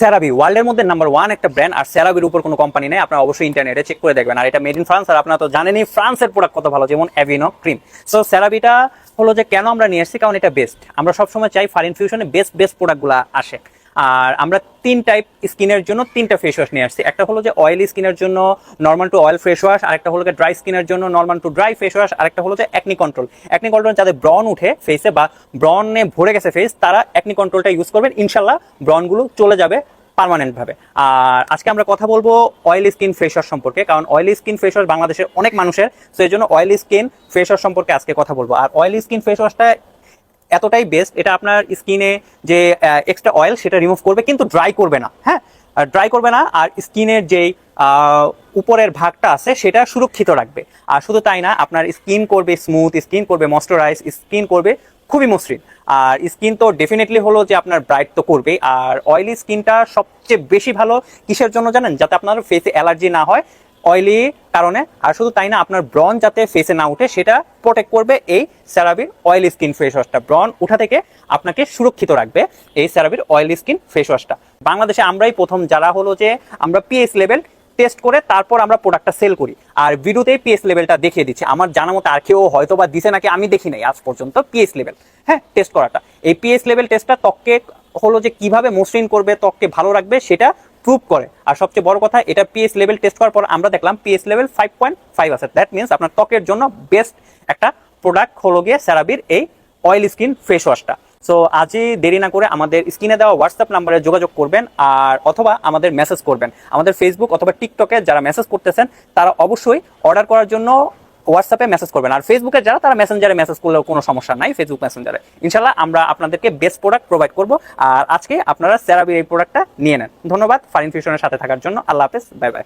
সেরাবি ওয়ার্ল্ডের মধ্যে number one একটা ব্র্যান্ড আর সেরাবির উপর কোনো কোম্পানি নেই, আপনারা অবশ্যই ইন্টারনেটে চেক করে দেখবেন। আর এটা মেড ইন ফ্রান্স আর আপনার তো জানেনই ফ্রান্সের প্রোডাক্ট কত ভালো, যেমন অ্যাভিনো ক্রিম সো সেরাবিটা হলো যে কেন আমরা নিয়ে এসেছি, কারণ এটা বেস্ট আমরা সবসময় চাই ফার ইনফিউশনে বেস্ট বেস্ট প্রোডাক্টগুলো আসে। আর আমরা তিন টাইপ স্কিনের জন্য তিনটা ফেস ওয়াশ নিয়ে আসছি। একটা হলো যে অয়েলি স্কিনের জন্য normal to oil face wash আরেকটা হলো যে ড্রাই স্কিনের জন্য normal to dry face wash আরেকটা হলো যে অ্যাকনি কন্ট্রোল অ্যাকনি কন্ট্রোল যাদের ব্রন উঠে ফেসে বা ব্রনে ভরে গেছে ফেস তারা অ্যাকনি কন্ট্রোলটা ইউজ করবেন। ইনশাল্লাহ ব্রনগুলো চলে যাবে পার্মানেন্ট ভাবে আর আজকে আমরা কথা বলব অয়েলি স্কিন ফেস ওয়াশ সম্পর্কে, কারণ অয়েলি স্কিন ফেস ওয়াশ বাংলাদেশের অনেক মানুষের এই জন্য অয়েলি স্কিন ফেস ওয়াশ সম্পর্কে আজকে কথা বলব। আর অয়েলি স্কিন ফেস ওয়াশটা এতটাই বেস্ট এটা আপনার স্কিনে যে এক্সট্রা অয়েল সেটা রিমুভ করবে, কিন্তু ড্রাই করবে না হ্যাঁ? ড্রাই করবে না, আর স্কিনের যেই উপরের ভাগটা আছে, সেটা সুরক্ষিত রাখবে। আর শুধু তাই না, আপনার স্কিন করবে স্মুথ স্কিন করবে ময়শ্চারাইজ স্কিন করবে খুবই মসৃণ। আর স্কিন তো ডেফিনেটলি হলো যে আপনার ব্রাইট তো করবে আর অয়েলি স্কিনটা সবচেয়ে বেশি ভালো কিসের জন্য জানেন? যাতে আপনার ফেসে অ্যালার্জি না হয় অয়েলি কারণে। আর শুধু তাই না, আপনার ব্রন যাতে ফেসে না উঠে, সেটা প্রোটেক্ট করবে এই স্যারাবির অয়েলি স্কিন ফেস ওয়াশটা ব্রন উঠা থেকে আপনাকে সুরক্ষিত রাখবে এই স্যারাবির অয়েলি স্কিন ফেস ওয়াশটা বাংলাদেশে আমরাই প্রথম যারা হলো যে আমরা পিএস লেভেল টেস্ট করে তারপর আমরা প্রোডাক্টটা সেল করি। আর ভিডিওতেই পিএস লেভেলটা দেখিয়ে দিচ্ছি। আমার জানা মতো আর কেউ হয়তো বা দিছে নাকি আমি দেখি নাই আজ পর্যন্ত পিএস লেভেল হ্যাঁ টেস্ট করাটা। এই পিএস লেভেল টেস্টটা ত্বককে হলো যে কীভাবে মসৃণ করবে, ত্বককে ভালো রাখবে, সেটা প্রুভ করে। আর সবচেয়ে বড় কথা, এটা পিএস লেভেল টেস্ট করার পর আমরা দেখলাম PS level five point five আছে। দ্যাট মিনস আপনার ত্বকের জন্য বেস্ট একটা প্রোডাক্ট হলো গিয়ে স্যারাবির এই অয়েল স্কিন ফেস ওয়াশটা সো আজই দেরি না করে আমাদের স্ক্রিনে দেওয়া হোয়াটসঅ্যাপ নাম্বারে যোগাযোগ করবেন আর অথবা আমাদের মেসেজ করবেন। আমাদের ফেসবুক অথবা টিকটকে যারা মেসেজ করতেছেন, তারা অবশ্যই অর্ডার করার জন্য হোয়াটসঅ্যাপে মেসেজ করবেন। আর ফেসবুকে যারা, তারা মেসেঞ্জারে মেসেজ করলেও কোনো সমস্যা নাই ফেসবুক মেসেঞ্জারে ইনশাল্লাহ আমরা আপনাদেরকে বেস্ট প্রোডাক্ট প্রোভাইড করব। আর আজকে আপনারা সেরাবির এই প্রোডাক্টটা নিয়ে নেন। ধন্যবাদ ফারিন ফিউশনের সাথে থাকার জন্য। আল্লাহ হাফেজ বাই বাই